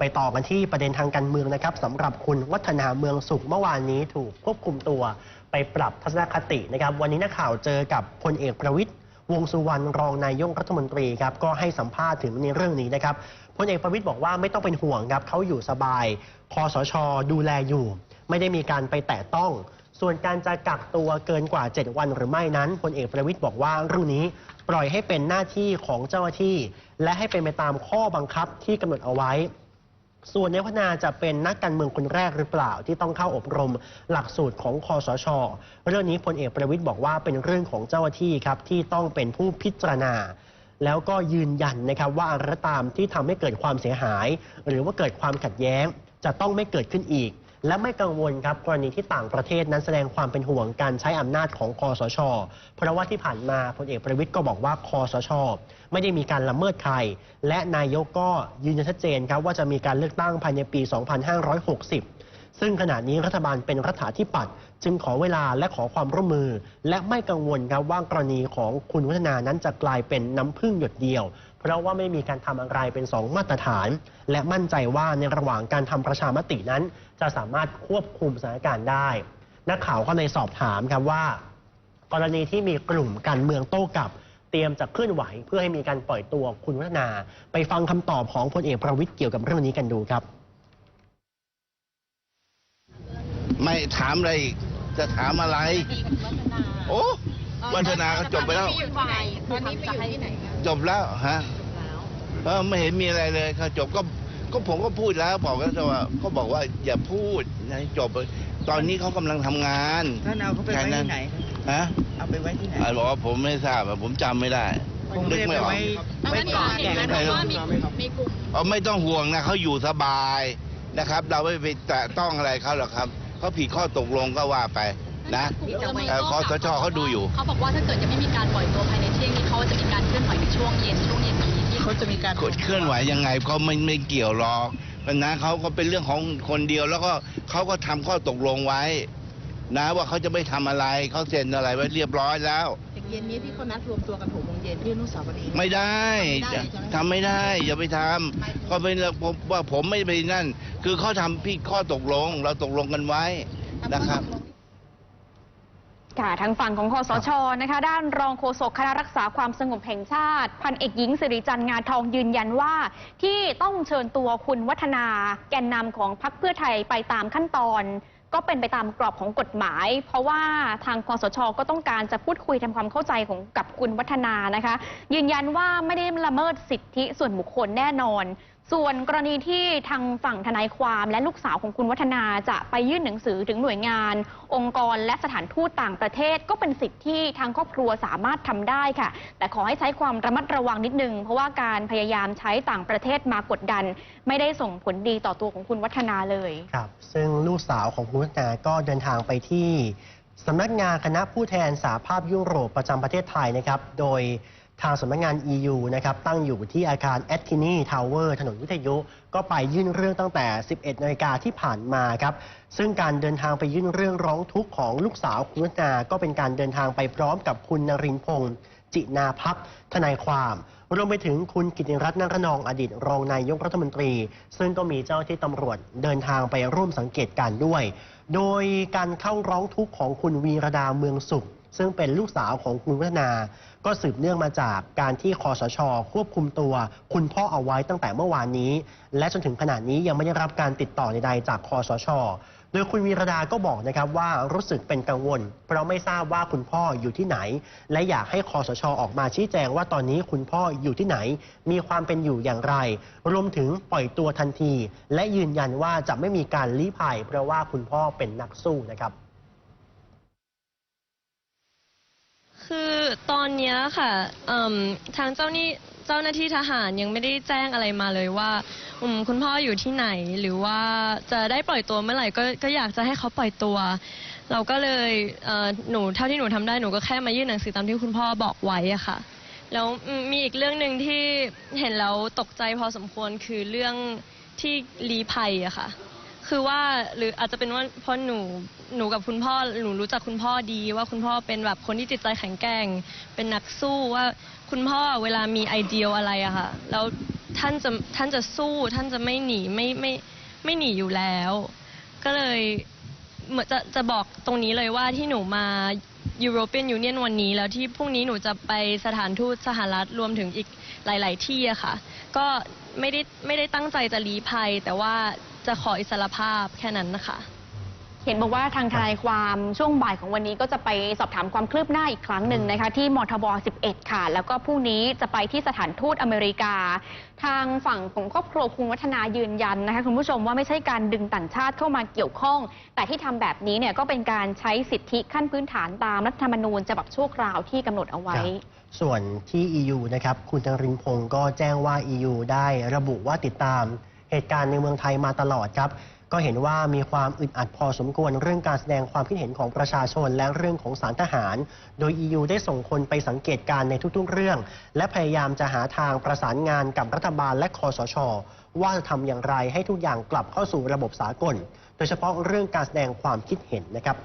ไปต่อกันที่ประเด็นทางการเมืองนะครับสำหรับคุณวัฒนาเมืองสุขเมื่อวานนี้ถูกควบคุมตัวไปปรับทัศนคตินะครับ วันนี้นักข่าวเจอกับพลเอกประวิตยวงสุวรรณรองนายกรัฐมนตรีครับก็ให้สัมภาษณ์ถึงในเรื่องนี้นะครับพลเอกประวิตยบอกว่าไม่ต้องเป็นห่วงครับเขาอยู่สบายคอสช ดูแลอยู่ ไม่ได้มีการไปแตะต้อง ส่วนการจะกักตัวเกินกว่า 7 วันหรือไม่นั้นพลเอกประวิตยบอกว่าเรื่องนี้ปล่อยให้เป็นหน้าที่ของเจ้าหน้าที่ และให้เป็นไปตามข้อบังคับที่กำหนดเอาไว้ ส่วนนายพนาจะเป็นนักการเมืองคนแรกหรือเปล่า ที่ต้องเข้าอบรมหลักสูตรของคอสช เรื่องนี้พลเอกประวิทย์บอกว่าเป็นเรื่องของเจ้าหน้าที่ครับที่ต้องเป็นผู้พิจารณา แล้วก็ยืนยันนะครับว่าอะไรตามที่ทำให้เกิดความเสียหาย หรือว่าเกิดความขัดแย้ง จะต้องไม่เกิดขึ้นอีก และไม่กังวลครับกรณีที่ต่างประเทศนั้นแสดงความเป็นห่วงการใช้อำนาจของคอสช เพราะว่าที่ผ่านมาพลเอกประวิตยก็บอกว่าคอสช ไม่ได้มีการละเมิดใคร และนายกก็ยืนยันชัดเจนครับว่าจะมีการเลือกตั้งภายในปี 2560 ซึ่งขณะนี้รัฐบาลเป็นรัฐาธิปัตย์ จึงขอเวลาและขอความร่วมมือ และไม่กังวลครับว่ากรณีของคุณวัฒนานั้นจะกลายเป็นน้ำพึ่งหยดเดียว เพราะว่าไม่มีการทำอะไรเป็นสองมาตรฐาน และมั่นใจว่าในระหว่างการทำประชามตินั้น จะสามารถควบคุมสถานการณ์ได้ นักข่าวก็เลยสอบถามครับว่า กรณีที่มีกลุ่มการเมืองโต้กลับเตรียมจะเคลื่อนไหวเพื่อให้มีการปล่อยตัวคุณวัฒนา ไปฟังคำตอบของพลเอกประวิตยเกี่ยวกับเรื่องนี้กันดูครับ ไม่ถามอะไรอีก จะถามอะไร โอ้วัฒนาก็จบไปแล้ว ตอนนี้ไปอยู่ที่ไหนคะจบแล้วฮะเออไม่เห็นมีอะไรเลยเขาจบก็ก็ผมก็พูดแล้วบอกแล้วว่าก็บอกว่าอย่าพูดนะจบเลยตอนนี้เขากำลังทำงานท่านเอาเขาไปไว้ที่ไหน ฮะเอาไปไว้ที่ไหนอ่าบอกว่าผมไม่ทราบอะผมจำไม่ได้ คงนึไม่กได้ไปไม่ออกไว้เอาไว้งั้นก่อนเห็นแก่ไหมว่ามีมีกลุ่ม เอาไม่ต้องห่วงนะเขาอยู่สบายนะครับ เราไม่ไปแตะต้องอะไรเขาหรอกครับ เขาผิดข้อตกลงก็ว่าไปนะเอ่อคสชเขาดูอยู่เขาบอกว่าถ้าเกิดจะไม่มีการปล่อยตัวภายในเที่ยงนี้เขาจะมีการเคลื่อนไหวในช่วงเย็นช่วงเย็นนี้ที่เขาจะมีการกดเคลื่อนไหวยังไงเขาไม่ไม่เกี่ยวหรอกนะเขาก็เป็นเรื่องของคนเดียวแล้วก็เขาก็ทำข้อตกลงไว้ นะว่าเขาจะไม่ทำอะไรเขาเซ็นอะไรไว้เรียบร้อยแล้วเย็นนี้ที่เขานัดรวมตัวกันหกโมงเย็นที่อนุสาวรีย์ไม่ได้ไม่ได้ใช่ไหมทำไม่ได้ อย่าไปทำก็เป็นเรื่องผมว่าผมไม่ไปนั่น คือเขาทำพี่ข้อตกลงเราตกลงกันไว้นะครับค่ะทางฝั่งของคอสชนะคะด้านรองโฆษกคณะรักษาความสงบแห่งชาติ พันเอกหญิงสิริจันทร์งาทองยืนยันว่า ที่ต้องเชิญตัวคุณวัฒนาแกนนำของพรรคเพื่อไทยไปตามขั้นตอน ก็เป็นไปตามกรอบของกฎหมาย เพราะว่าทางคอสชก็ต้องการจะพูดคุยทำความเข้าใจของกับคุณวัฒนานะคะ ยืนยันว่าไม่ได้ละเมิดสิทธิส่วนบุคคลแน่นอน ส่วนกรณีที่ทางฝั่งทนายความและลูกสาวของคุณวัฒนาจะไปยื่นหนังสือถึงหน่วยงาน องค์กรและสถานทูตต่างประเทศ ก็เป็นสิทธิ์ที่ทางครอบครัวสามารถทำได้ค่ะ แต่ขอให้ใช้ความระมัดระวังนิดนึง เพราะว่าการพยายามใช้ต่างประเทศมากดดัน ไม่ได้ส่งผลดีต่อตัวของคุณวัฒนาเลยครับ ซึ่งลูกสาวของคุณวัฒนาก็เดินทางไปที่สำนักงานคณะผู้แทนสาภาพยุโรปประจำประเทศไทยนะครับ โดย ทางสำนักงาน EU นะครับตั้งอยู่ที่อาคารแอ t ทินีทาวเวอร์ถนนวิทยุ ก็ไปยื่นเรื่องตั้งแต่ 11 นาฬิกาที่ผ่านมาครับซึ่งการเดินทางไปยื่นเรื่องร้องทุกข์ของลูกสาวคุณนา ก็เป็นการเดินทางไปพร้อมกับคุณนรินพงศ์จินาพักทนายความ รวมไปถึงคุณกิติรัตน์นังขนองอดีตรองนายกรัฐมนตรี ซึ่งก็มีเจ้าที่ตำรวจเดินทางไปร่วมสังเกตการด้วย โดยการเข้าร้องทุกข์ของคุณวีรดาเมืองสุข ซึ่งเป็นลูกสาวของคุณวัฒนา ก็สืบเนื่องมาจากการที่คอสช ควบคุมตัว คุณพ่อเอาไว้ตั้งแต่เมื่อวานนี้ และจนถึงขณะนี้ยังไม่ได้รับการติดต่อใดๆจากคอสช โดยคุณวีรดาก็บอกนะครับว่ารู้สึกเป็นกังวล เพราะไม่ทราบว่าคุณพ่ออยู่ที่ไหน และอยากให้คอสชออกมาชี้แจงว่าตอนนี้คุณพ่ออยู่ที่ไหน มีความเป็นอยู่อย่างไร รวมถึงปล่อยตัวทันที และยืนยันว่าจะไม่มีการลี้ภัย เพราะว่าคุณพ่อเป็นนักสู้นะครับ คือตอนเนี้ยค่ะเอิ่มทางเจ้านี่เจ้าหน้าที่ทหารยังไม่ได้แจ้งอะไรมาเลยว่าอืมคุณพ่ออยู่ที่ไหนหรือว่าจะได้ปล่อยตัวเมื่อไหร่ก็ก็อยากจะให้เขาปล่อยตัว เราก็เลยเอ่อหนูเท่าที่หนูทำได้หนูก็แค่มายื่นหนังสือตามที่คุณพ่อบอกไว้อะค่ะ แล้วอืมมีอีกเรื่องหนึ่งที่เห็นแล้วตกใจพอสมควรคือเรื่องที่ลีภัยอะค่ะ คือว่าหรืออาจจะเป็นว่าเพราะหนูหนูกับคุณพ่อหนูรู้จักคุณพ่อดีว่าคุณพ่อเป็นแบบคนที่จิตใจแข็งแกร่ง เป็นนักสู้ว่าคุณพ่อเวลามีไอเดียอะไรอะค่ะแล้วท่านจะท่านจะสู้ท่านจะไม่หนีไม่ไม่ไม่หนีอยู่แล้ว ก็เลยเหมือนจะจะบอกตรงนี้เลยว่าที่หนูมา European Union วันนี้ แล้วที่พรุ่งนี้หนูจะไปสถานทูตสหรัฐรวมถึงอีกหลาย ๆ ที่อะค่ะ ก็ไม่ได้ไม่ได้ตั้งใจจะลี้ภัย แต่ว่า จะขออิสรภาพแค่นั้นนะคะ เห็นบอกว่าทางทนายความช่วงบ่ายของวันนี้ก็จะไปสอบถามความคืบหน้าอีกครั้งหนึ่งนะคะที่มทบ 11 ค่ะ แล้วก็พรุ่งนี้จะไปที่สถานทูตอเมริกา ทางฝั่งของครอบครัวคุณวัฒนายืนยันนะคะคุณผู้ชมว่าไม่ใช่การดึงต่างชาติเข้ามาเกี่ยวข้อง แต่ที่ทำแบบนี้เนี่ยก็เป็นการใช้สิทธิขั้นพื้นฐานตามรัฐธรรมนูญฉบับชั่วคราวที่กำหนดเอาไว้ ครับส่วนที่ EU นะครับ คุณจรินพงศ์ก็แจ้งว่า EU ได้ระบุว่าติดตาม เหตุการณ์ในเมืองไทยมาตลอดครับ ก็เห็นว่ามีความอึดอัดพอสมควรเรื่องการแสดงความคิดเห็นของประชาชนและเรื่องของสารทหาร โดย EU ได้ส่งคนไปสังเกตการณ์ในทุกๆ เรื่อง และพยายามจะหาทางประสานงานกับรัฐบาลและคอสช ว่าจะทำอย่างไรให้ทุกอย่างกลับเข้าสู่ระบบสากล โดยเฉพาะเรื่องการแสดงความคิดเห็นนะครับ